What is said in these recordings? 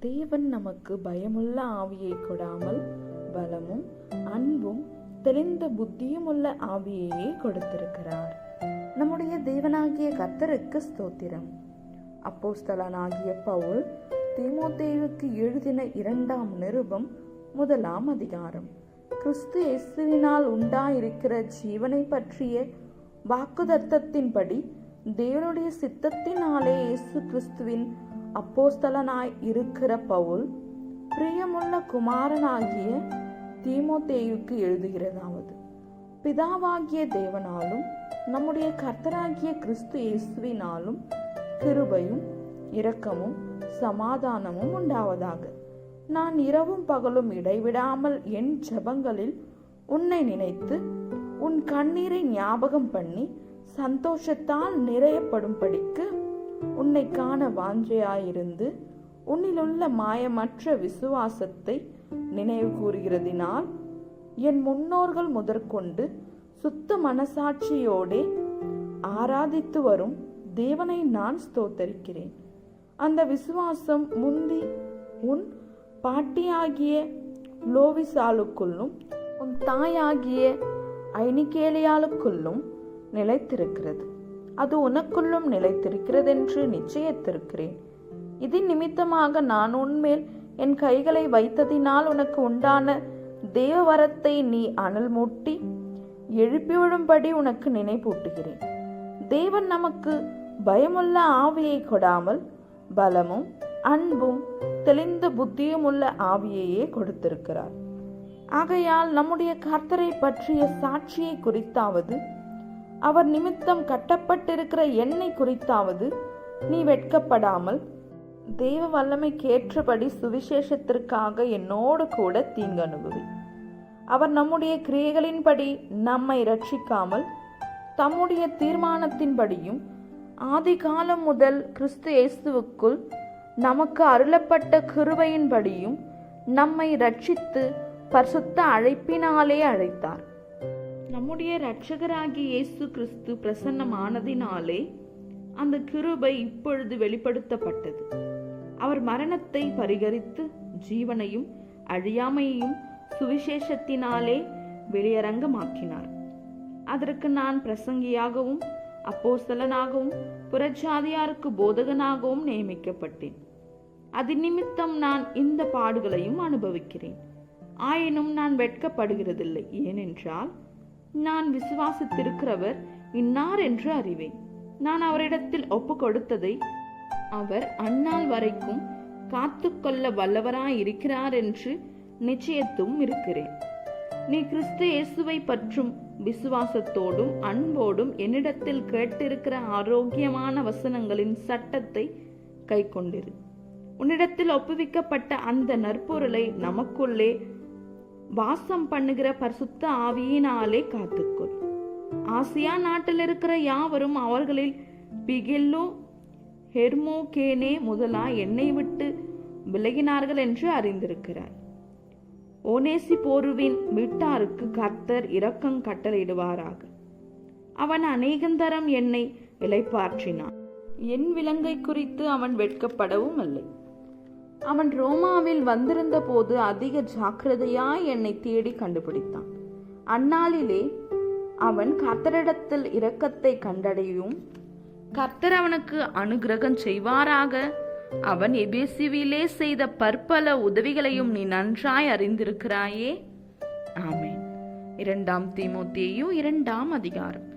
தேவன் நமக்கு பயமுள்ள ஆவியை கொடாமல் பலமும் அன்பும் தெளிந்த புத்தியுமுள்ள ஆவியையே கொடுத்திருக்கிறார். நம்முடைய தேவனாகிய கர்த்தருக்கு ஸ்தோத்திரம். அப்போஸ்தலனாகிய பவுல் தீமோத்தேவுக்கு எழுதின இரண்டாம் நிருபம் முதலாம் அதிகாரம். கிறிஸ்து இயேசுவினால் உண்டாயிருக்கிற ஜீவனை பற்றிய வாக்குதத்தத்தின்படி தேவனுடைய சித்தத்தினாலே இயேசு கிறிஸ்துவின் அப்போஸ்தலனாய் இருக்கிற பவுல் பிரியமுள்ள குமாரனாகிய தீமோத்தேயுக்கு எழுதுகிறதாவது பிதாவாகிய தேவனாலும் நம்முடைய கர்த்தராகிய கிறிஸ்து இயேசுவினாலும் கிருபையும் இரக்கமும் சமாதானமும் உண்டாவதாக. நான் இரவும் பகலும் இடைவிடாமல் என் ஜெபங்களில் உன்னை நினைத்து உன் கண்ணீரை ஞாபகம் பண்ணி சந்தோஷத்தால் நிறையப்படும்படிக்கு உன்னை காண வாஞ்சையாயிருந்து உன்னிலுள்ள மாயமற்ற விசுவாசத்தை நினைவு கூறுகிறதினால் என் முன்னோர்கள் முதற்கொண்டு சுத்த மனசாட்சியோடே ஆராதித்து வரும் தேவனை நான் ஸ்தோத்தரிக்கிறேன். அந்த விசுவாசம் முந்தி உன் பாட்டியாகிய லோவிசாலுக்குள்ளும் உன் தாயாகிய ஐனிகேலியாளுக்குள்ளும் நிலைத்திருக்கிறது. அது உனக்குள்ளும் நிலைத்திருக்கிறதென்று நிச்சயத்திருக்கிறேன். இதன் நிமித்தமாக நான் உன்மேல் என் கைகளை வைத்ததினால் உனக்கு உண்டான தேவவரத்தை நீ அனல் மூட்டி எழுப்பிவிடும்படி உனக்கு நினைப்பூட்டுகிறேன். தேவன் நமக்கு பயமுள்ள ஆவியை கொடாமல் பலமும் அன்பும் தெளிந்த புத்தியும் உள்ள ஆவியையே கொடுத்திருக்கிறார். ஆகையால் நம்முடைய கர்த்தரை பற்றிய சாட்சியை குறித்தாவது அவர் நிமித்தம் கட்டப்பட்டிருக்கிற என்னை குறித்தாவது நீ வெட்கப்படாமல் தேவ வல்லமைக்கேற்றபடி சுவிசேஷத்திற்காக என்னோடு கூட தீங்கு அனுபவி. அவர் நம்முடைய கிரியைகளின்படி நம்மை ரட்சிக்காமல் தம்முடைய தீர்மானத்தின்படியும் ஆதி காலம் முதல் கிறிஸ்து இயேசுவுக்குள் நமக்கு அருளப்பட்ட கிருபையின்படியும் நம்மை ரட்சித்து பரிசுத்த அழைப்பினாலே அழைத்தார். நம்முடைய இரட்சகராகிய இயேசு கிறிஸ்து பிரசன்னமானதினாலே அந்த கிருபை இப்பொழுது வெளிப்படுத்தப்பட்டது. அவர் மரணத்தை பரிகரித்து ஜீவனையும் அழியாமையையும் சுவிசேஷத்தினாலே வெளியரங்கமாக்கினார். அதற்கு நான் பிரசங்கியாகவும் அப்போஸ்தலனாகவும் புறஜாதியாருக்கு போதகனாகவும் நியமிக்கப்பட்டேன். அது நிமித்தம் நான் இந்த பாடுகளையும் அனுபவிக்கிறேன். ஆயினும் நான் வெட்கப்படுகிறதில்லை. ஏனென்றால் நான் விசுவாசித்திருக்கிறவர் இன்னார் என்று அறிவேன். நான் அவரிடத்தில் ஒப்பு கொடுத்ததை அவர் அந்நாள் வரைக்கும் காத்துக்கொள்ள வல்லவராயிருக்கிறார் என்று நிச்சயத்தும் இருக்கிறேன். நீ கிறிஸ்து இயேசுவை பற்றும் விசுவாசத்தோடும் அன்போடும் என்னிடத்தில் கேட்டிருக்கிற ஆரோக்கியமான வசனங்களின் சட்டத்தை கைக்கொண்டிரு. உன்னிடத்தில் ஒப்புவிக்கப்பட்ட அந்த நற்பொருளை நமக்குள்ளே வாசம் பண்ணுகிற பரிசுத்த ஆவியினாலே காத்துக்கொள். ஆசியா நாட்டில் இருக்கிற யாவரும் அவர்களில் பிகெல்லோ ஹெர்மோகேனே முதலா என்னை விட்டு விலகினார்கள் என்று அறிந்திருக்கிறார். ஓனேசி போருவின் வீட்டாருக்கு கர்த்தர் இரக்கம் கட்டளையிடுவாராக. அவன் அநேகந்தரம் என்னை இலைப்பாற்றினான் என் விலங்கை குறித்து அவன் வெட்கப்படவும் இல்லை அவன் ரோமாவில் வந்திருந்த போது அதிக ஜாக்கிரதையாய் என்னை தேடி கண்டுபிடித்தான். அந்நாளிலே அவன் கர்த்தரிடத்தில் இரக்கத்தை கண்டடையும். கர்த்தர் அவனுக்கு அனுகிரகம் செய்வாராக. அவன் எபேசிவிலே செய்த பற்பல உதவிகளையும் நீ நன்றாய் அறிந்திருக்கிறாயே. ஆமேன். இரண்டாம் தீமோத்தேயு இரண்டாம் அதிகாரம்.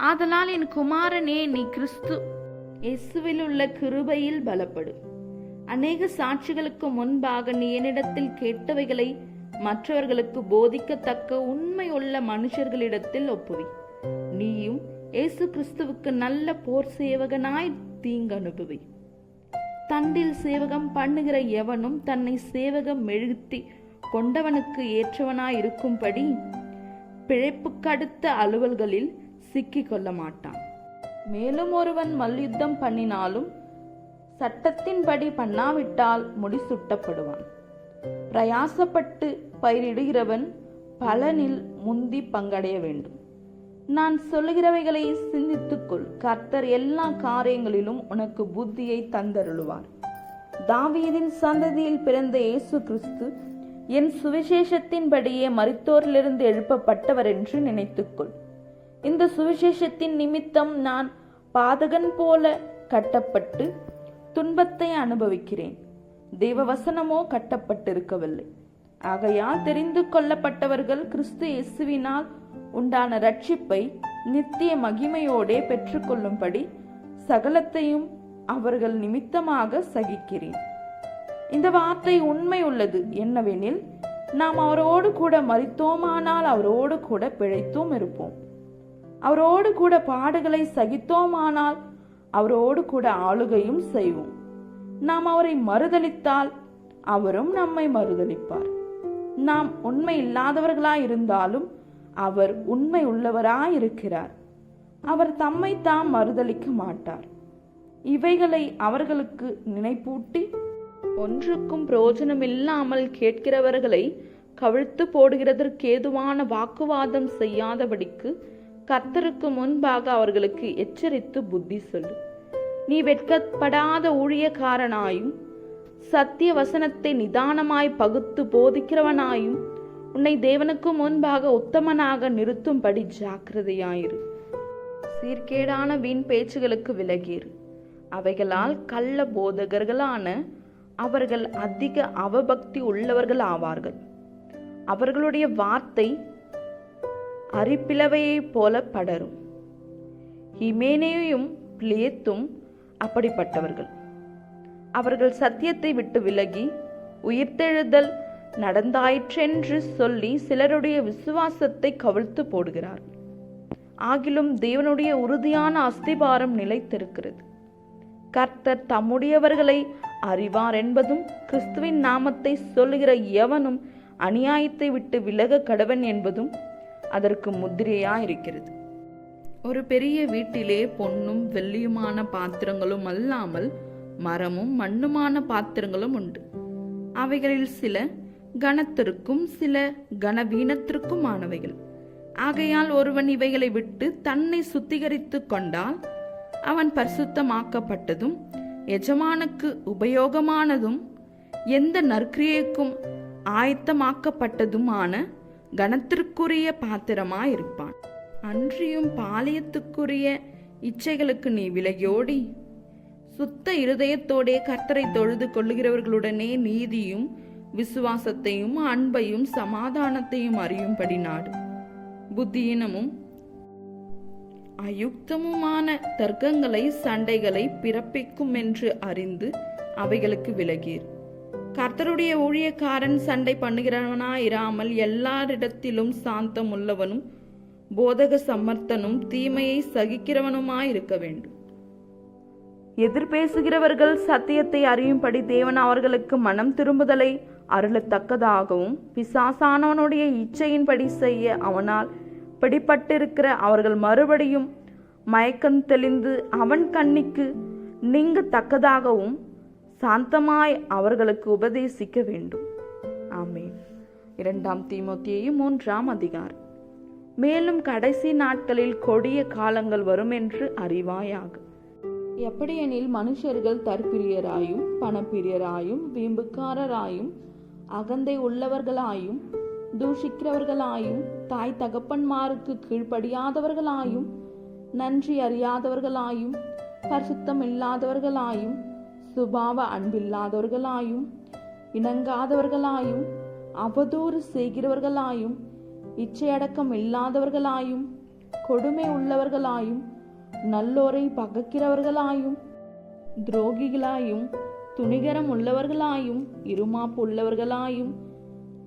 ஆதலால் என் குமாரனே நீ கிறிஸ்து. இயேசுவில் உள்ள கிருபையில் பலப்படு. அநேக சாட்சிகளுக்கு முன்பாக நீ என்னிடத்தில் கேட்டவைகளை மற்றவர்களுக்கு போதிக்கத்தக்க உண்மையுள்ள மனுஷர்களிடத்தில் ஒப்புவி. நீயும் இயேசு கிறிஸ்துவுக்கு நல்ல போர் சேவகனாய் தீங்கு அனுபவி தண்டில் சேவகம் பண்ணுகிற எவனும் தன்னை சேவகம் மெழுத்தி கொண்டவனுக்கு ஏற்றவனாய் இருக்கும்படி பிழைப்புக்கடுத்த அலுவல்களில் சிக்கிக் கொள்ள மாட்டான் மேலும் ஒருவன் மல்யுத்தம் பண்ணினாலும் சட்டத்தின்படி பண்ணாவிட்டால் முடிசூட்டப்படுவான் பிரயாசப்பட்டு பயிரிடுகிறவன் பலனில் முந்தி பங்கடைய வேண்டும். நான் சொல்லுகிறவைகளை சிந்தித்துக்கொள். கர்த்தர் எல்லா காரியங்களிலும் உனக்கு புத்தியை தந்தருளுவார். தாவீதின் சந்ததியில் பிறந்த இயேசு கிறிஸ்து என் சுவிசேஷத்தின்படியே மரித்தோரிலிருந்து எழுப்பப்பட்டவர் என்று நினைத்துக்கொள். இந்த சுவிசேஷத்தின் நிமித்தம் நான் பாதகன் போல கட்டப்பட்டு துன்பத்தை அனுபவிக்கிறேன். தேவவசனமோ கட்டப்பட்டிருக்கவில்லை. ஆகையால் தெரிந்து கொள்ளப்பட்டவர்கள் கிறிஸ்து இயேசுவினால் உண்டான ரட்சிப்பை நித்திய மகிமையோடே பெற்றுக்கொள்ளும்படி சகலத்தையும் அவர்கள் நிமித்தமாக சகிக்கிறேன். இந்த வார்த்தை உண்மை உள்ளது. என்னவெனில் நாம் அவரோடு கூட மறித்தோமானால் அவரோடு கூட பிழைத்தும் இருப்போம். அவரோடு கூட பாடுகளை சகித்தோமானால் அவரோடு கூட ஆளுகையும் செய்வோம். நாம் அவரை மறுதலித்தால் அவரும் நம்மை மறுதலிப்பார். நாம் உண்மை இல்லாதவர்களாயிருந்தாலும் அவர் உண்மை உள்ளவராயிருக்கிறார் அவர் தம்மை தாம் மறுதலிக்க மாட்டார். இவைகளை அவர்களுக்கு நினைப்பூட்டி ஒன்றுக்கும் பிரயோஜனமில்லாமல் கேட்கிறவர்களை கவிழ்த்து போடுகிறதற்கேதுவான வாக்குவாதம் செய்யாதபடிக்கு கர்த்தருக்கு முன்பாக அவர்களுக்கு எச்சரித்து புத்தி சொல்லு. நீ வெட்கப்படாத ஊழியக்காரனாயும் சத்திய வசனத்தை நிதானமாய் பகுத்து போதிக்கிறவனாயும் உன்னை தேவனுக்கு முன்பாக உத்தமனாக நிறுத்தும்படி ஜாக்கிரதையாயிரு. சீர்கேடான வீண் பேச்சுகளுக்கு விலகீர் அவைகளால் கள்ள போதகர்களான அவர்கள் அதிக அவபக்தி உள்ளவர்கள் ஆவார்கள் அவர்களுடைய வார்த்தை அரிப்பிளவையைப் போல படரும். ஹிமேனேயும் பிளேத்தும் அப்படிப்பட்டவர்கள். அவர்கள் சத்தியத்தை விட்டு விலகி உயிர்த்தெழுதல் நடந்தாயிற்றென்று சொல்லி சிலருடைய விசுவாசத்தை கவிழ்த்து போடுகிறார். ஆகிலும் தேவனுடைய உறுதியான அஸ்திபாரம் நிலைத்திருக்கிறது. கர்த்தர் தம்முடையவர்களை அறிவார் என்பதும் கிறிஸ்துவின் நாமத்தை சொல்லுகிற எவனும் அநியாயத்தை விட்டு விலக கடவன் என்பதும் அதற்கு முத்திரையா இருக்கிறது. ஒரு பெரிய வீட்டிலே பொன்னும் வெள்ளியுமான பாத்திரங்களும் அல்லாமல் மரமும் மண்ணுமான பாத்திரங்களும் உண்டு. அவைகளில் சில கனத்திற்கும் சில கனவீனத்திற்குமானவைகள். ஆகையால் ஒருவன் இவைகளை விட்டு தன்னை சுத்திகரித்து கொண்டால் அவன் பரிசுத்தமாக்கப்பட்டதும் எஜமானுக்கு உபயோகமானதும் எந்த நற்கிரியைக்கும் ஆயத்தமாக்கப்பட்டதுமான கனத்திற்குரிய பாத்திரமாயிருப்பான். அன்றியும் பாளையத்துக்குரிய இச்சைகளுக்கு நீ விலகியோடி சுத்த இருதயத்தோடே கர்த்தரை தொழுது கொள்ளுகிறவர்களுடனே நீதியும் விசுவாசத்தையும் அன்பையும் சமாதானத்தையும் அறியும்படி நாடு. புத்தியினமும் அயுக்தமுமான தர்க்கங்களை சண்டைகளை பிறப்பிக்கும் என்று அறிந்து அவைகளுக்கு விலகீர். கர்த்தருடைய ஊழியக்காரன் சண்டை பண்ணுகிறவனாயிராமல் எல்லாரிடத்திலும் சாந்தம் உள்ளவனும் போதக சமர்த்தனும் தீமையை சகிக்கிறவனுமாயிருக்க வேண்டும். எதிர்பேசுகிறவர்கள் சத்தியத்தை அறியும்படி தேவன் அவர்களுக்கு மனம் திரும்புதலை அருளத்தக்கதாகவும் பிசாசானவனுடைய இச்சையின்படி செய்ய அவனால் பிடிப்பட்டிருக்கிற அவர்கள் மறுபடியும் மயக்கம் தெளிந்து அவன் கண்ணிக்கு நீங்கத்தக்கதாகவும் சாந்தமாய் அவர்களுக்கு உபதேசிக்க வேண்டும். ஆமேன். இரண்டாம் தீமோத்தியையும் மூன்றாம் அதிகாரம். மேலும் கடைசி நாட்களில் கொடிய காலங்கள் வரும் என்று அறிவாயாக. எப்படியெனில் மனுஷர்கள் தற்பிரியராயும் பணப்பிரியராயும் வீம்புக்காரராயும் அகந்தை உள்ளவர்களாயும் தூஷிக்கிறவர்களாயும் தாய் தகப்பன்மாருக்கு கீழ்ப்படியாதவர்களாயும் நன்றி அறியாதவர்களாயும் பரிசுத்தம் இல்லாதவர்களாயும் சுபாவ அன்பில்லாதவர்களாயும் இணங்காதவர்களாயும் அவதூறு செய்கிறவர்களாயும் இச்சையடக்கம் இல்லாதவர்களாயும் கொடுமை உள்ளவர்களாயும் நல்லோரை பகைக்கிறவர்களாயும் துரோகிகளாயும் துணிகரம் உள்ளவர்களாயும் இருமாப்பு உள்ளவர்களாயும்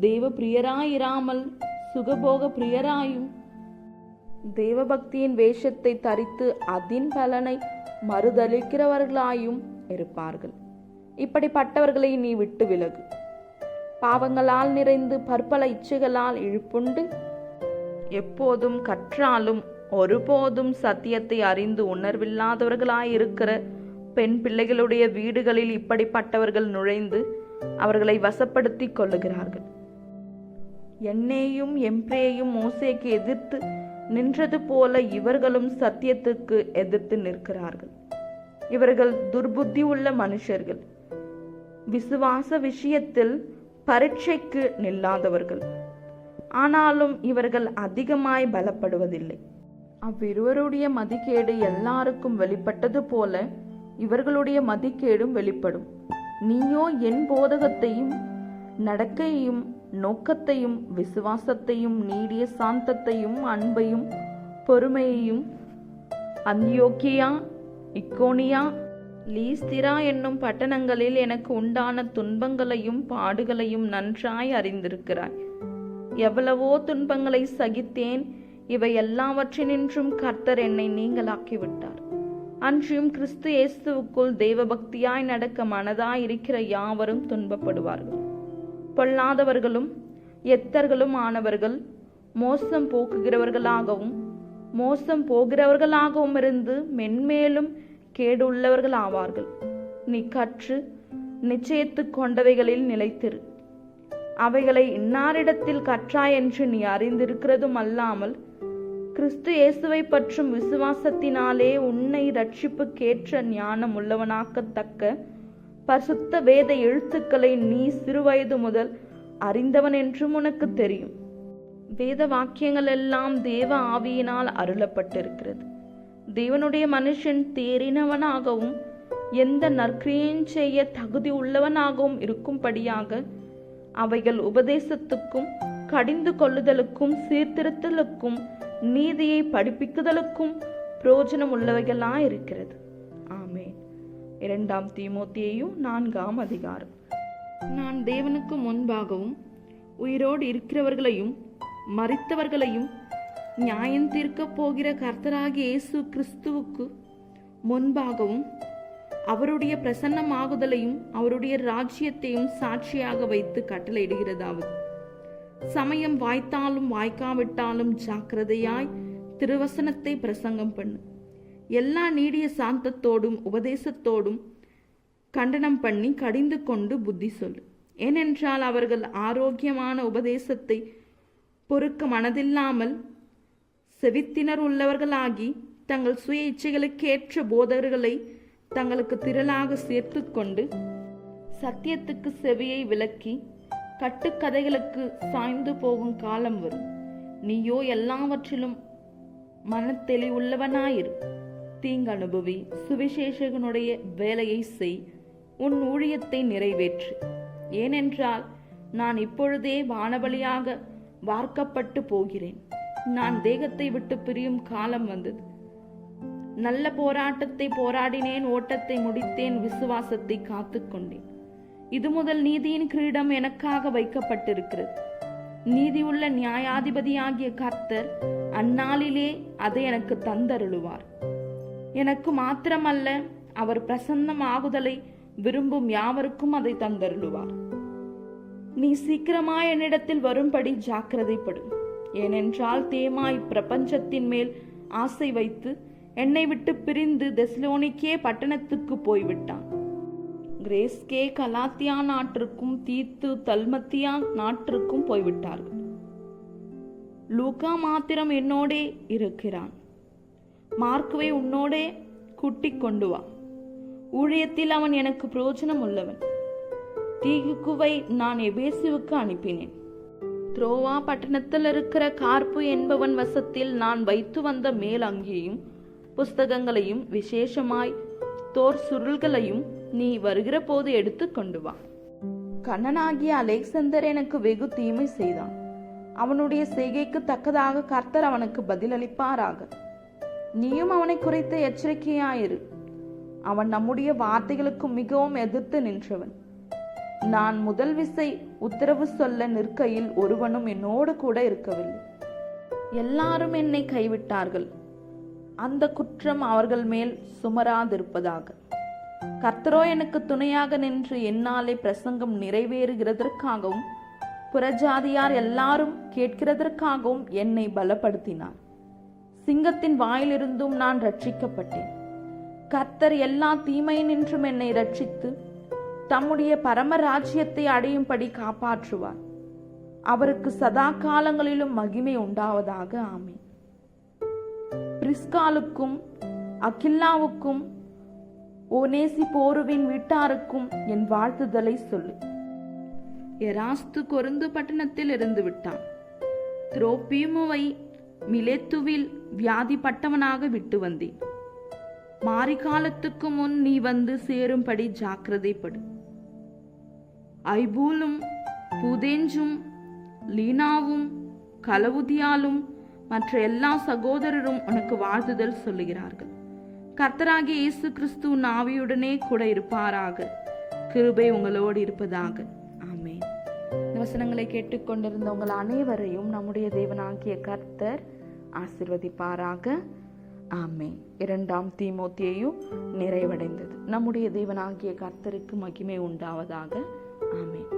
தெய்வ பிரியராயிராமல் சுகபோக பிரியராயும் தேவபக்தியின் வேஷத்தை தரித்து அதின் பலனை மறுதளிக்கிறவர்களாயும் இருப்பார்கள். இப்படிப்பட்டவர்களை நீ விட்டு விலகு. பாவங்களால் நிறைந்து பற்பல இச்சைகளால் இழுப்புண்டு எப்போதும் கற்றாலும் ஒருபோதும் சத்தியத்தை அறிந்து உணர்வில்லாதவர்களாயிருக்கிற பெண் பிள்ளைகளுடைய வீடுகளில் இப்படிப்பட்டவர்கள் நுழைந்து அவர்களை வசப்படுத்திக் கொள்ளுகிறார்கள். என்னையும் எம்ப்ரேயும் மோசேக்கு எதிர்த்து நின்றது போல இவர்களும் சத்தியத்துக்கு எதிர்த்து நிற்கிறார்கள். இவர்கள் துர்புத்தி உள்ள மனுஷர்கள். விசுவாச விஷயத்தில் பரீட்சைக்கு நில்லாதவர்கள். ஆனாலும் இவர்கள் அதிகமாய் பலப்படுவதில்லை. அவ்விருவருடைய மதிக்கேடு எல்லாருக்கும் வெளிப்பட்டது போல இவர்களுடைய மதிக்கேடும் வெளிப்படும். நீயோ என் போதகத்தையும் நடக்கையையும் நோக்கத்தையும் விசுவாசத்தையும் நீடிய சாந்தத்தையும் அன்பையும் பொறுமையையும் அந்தியோக்கியா இக்கோனியா லீஸ்திரா என்னும் பட்டணங்களில் எனக்கு உண்டான துன்பங்களையும் பாடுகளையும் நன்றாய் அறிந்திருக்கிறாய். எவ்வளவோ துன்பங்களை சகித்தேன் இவை எல்லாவற்றினின்றும் கர்த்தர் என்னை நீங்களாக்கிவிட்டார். அன்றியும் கிறிஸ்து இயேசுவுக்குள் தெய்வபக்தியாய் நடக்க மனதாய் இருக்கிற யாவரும் துன்பப்படுவார்கள். பொல்லாதவர்களும் எத்தர்களும் ஆனவர்கள் மோசம் போக்குகிறவர்களாகவும் மோசம் போகிறவர்களாகவும் இருந்து மென்மேலும் கேடுள்ளவர்கள் ஆவார்கள் நீ கற்று நிச்சயித்து கொண்டவைகளில் நிலைத்திரு. அவைகளை இன்னாரிடத்தில் கற்றாய் என்று நீ அறிந்திருக்கிறதும் அல்லாமல் கிறிஸ்து இயேசுவை பற்றும் விசுவாசத்தினாலே உன்னை ரட்சிப்புக்கேற்ற ஞானம் உள்ளவனாக்கத்தக்க பரிசுத்த வேத எழுத்துக்களை நீ சிறுவயது முதல் அறிந்தவன் என்றும் உனக்கு தெரியும். வேத வாக்கியங்கள் எல்லாம் தேவ ஆவியினால் அருளப்பட்டிருக்கிறது. தேவனுடைய மனுஷன் தேறினவனாகவும் எந்த நற்கிரியும் செய்ய தகுதி உள்ளவனாகவும் இருக்கும்படியாக அவைகள் உபதேசத்துக்கும் கடிந்து கொள்ளுதலுக்கும் சீர்திருத்தலுக்கும் நீதியை படிப்பிக்குதலுக்கும் பிரயோஜனம் உள்ளவைகளாயிருக்கிறது ஆமே இரண்டாம் தீமோத்தியையும் நான்காம் அதிகாரம். நான் தேவனுக்கு முன்பாகவும் உயிரோடு இருக்கிறவர்களையும் மறித்தவர்களையும் நியாயம் தீர்க்கப் போகிற கர்த்தராகிய இயேசு கிறிஸ்துவுக்கு முன்பாகவும் அவருடைய பிரசன்னமாகுதலையும் அவருடைய ராஜ்யத்தையும் சாட்சியாக வைத்து கட்டளையிடுகிறதாவது. சமயம் வாய்த்தாலும் வாய்க்காவிட்டாலும் ஜாக்கிரதையாய் திருவசனத்தை பிரசங்கம் பண்ணு. எல்லா நீடிய சாந்தத்தோடும் உபதேசத்தோடும் கண்டனம் பண்ணி கடிந்து கொண்டு புத்தி சொல்லு. ஏனென்றால் அவர்கள் ஆரோக்கியமான உபதேசத்தை பொறுக்க மனதில்லாமல் செவித்தினர் உள்ளவர்களாகி தங்கள் சுய இச்சைகளுக்கேற்ற போதகர்களை தங்களுக்கு திரளாக சேர்த்து கொண்டு சத்தியத்துக்கு செவியை விலக்கி கட்டுக்கதைகளுக்கு சாய்ந்து போகும் காலம் வரும். நீயோ எல்லாவற்றிலும் மனத்தெளிவுள்ளவனாயிரு. தீங்கு அனுபவி சுவிசேஷகனுடைய வேலையை செய். உன் ஊழியத்தை நிறைவேற்று. ஏனென்றால் நான் இப்பொழுதே வானபலியாக வார்க்கப்பட்டு போகிறேன். நான் தேகத்தை விட்டு பிரியும் காலம் வந்தது. நல்ல போராட்டத்தை போராடினேன் ஓட்டத்தை முடித்தேன் விசுவாசத்தை காத்துக்கொண்டேன் இது முதல் நீதியின் கிரீடம் எனக்காக வைக்கப்பட்டிருக்கிறது. நீதியுள்ள நியாயாதிபதியாகிய கர்த்தர் அந்நாளிலே அதை எனக்கு தந்தருளுவார். எனக்கு மாத்திரமல்ல அவர் பிரசன்னம் ஆகுதலை விரும்பும் யாவருக்கும் அதை தந்தருளுவார். நீ சீக்கிரமாய் என்னிடத்தில் வரும்படி ஜாக்கிரதைப்படு. ஏனென்றால் தேமா இப்பிரபஞ்சத்தின் மேல் ஆசை வைத்து என்னை விட்டு பிரிந்து தெஸ்லோனிக்கே பட்டணத்துக்கு போய்விட்டான். கிரேஸ்கே கலாத்தியா நாட்டிற்கும் தீத்து தல்மத்தியா நாட்டிற்கும் போய்விட்டார்கள். லூகா மாத்திரம் என்னோடே இருக்கிறான். மார்க்குவை உன்னோடே கூட்டிக் கொண்டு வா. ஊழியத்தில் அவன் எனக்கு பிரயோஜனம் உள்ளவன் தீகுவை நான் எபேசுவுக்கு அனுப்பினேன். த்ரோவா பட்டணத்தில் இருக்கிற கார்ப்பு என்பவன் வசத்தில் நான் வைத்து வந்த மேல் அங்கேயும் புஸ்தகங்களையும் விசேஷமாய் தோர் சுருள்களையும் நீ வருகிற போது எடுத்து கொண்டு வா. கண்ணனாகிய அலெக்சந்தர் எனக்கு வெகு தீமை செய்தான். அவனுடைய செய்கைக்கு தக்கதாக கர்த்தர் அவனுக்கு பதிலளிப்பாராக. நீயும் அவனை குறித்து எச்சரிக்கையாயிரு. அவன் நம்முடைய வார்த்தைகளுக்கு மிகவும் எதிர்த்து நின்றவன். நான் முதல் விசை உத்தரவு சொல்ல நிற்கையில் ஒருவனும் என்னோடு கூட இருக்கவில்லை. எல்லாரும் என்னை கைவிட்டார்கள். அந்த குற்றம் அவர்கள் மேல் சுமராதிருப்பதாக. கர்த்தரோ எனக்கு துணையாக நின்று என்னாலே பிரசங்கம் நிறைவேறுகிறதற்காகவும் புறஜாதியார் எல்லாரும் கேட்கிறதற்காகவும் என்னை பலப்படுத்தினார். சிங்கத்தின் வாயிலிருந்தும் நான் ரட்சிக்கப்பட்டேன். கர்த்தர் எல்லா தீமையினின்றும் என்னை ரட்சித்து தம்முடைய பரமராஜ்யத்தை அடையும்படி காப்பாற்றுவார். அவருக்கு சதா காலங்களிலும் மகிமை உண்டாவதாக. ஆமை பிரிஸ்காலுக்கும் அகில்லாவுக்கும் ஓனேசி போருவின் வீட்டாருக்கும் என் வாழ்த்துதலை சொல்லு. எராஸ்து கொருந்து பட்டணத்தில் இருந்து விட்டான். துரோப்பீமுவை மிலேத்துவில் வியாதிப்பட்டவனாக விட்டு வந்தேன். மாரிகாலத்துக்கு முன் நீ வந்து சேரும்படி ஜாக்கிரதைப்படு. ஐபூலும் புதேஞ்சும் லீனாவும் கலவுதியாலும் மற்ற எல்லா சகோதரரும் உனக்கு வாழ்த்துதல் சொல்லுகிறார்கள். கர்த்தராகிய இயேசு கிறிஸ்து நாவியுடனே கூட இருப்பாராக. கிருபை உங்களோடு இருப்பதாக. ஆமேன். வசனங்களை கேட்டுக்கொண்டிருந்த உங்கள் அனைவரையும் நம்முடைய தேவனாகிய கர்த்தர் ஆசிர்வதிப்பாராக. ஆமே இரண்டாம் தீமோத்தியையும் நிறைவடைந்தது. நம்முடைய தேவனாகிய கர்த்தருக்கு மகிமை உண்டாவதாக. ஆமென்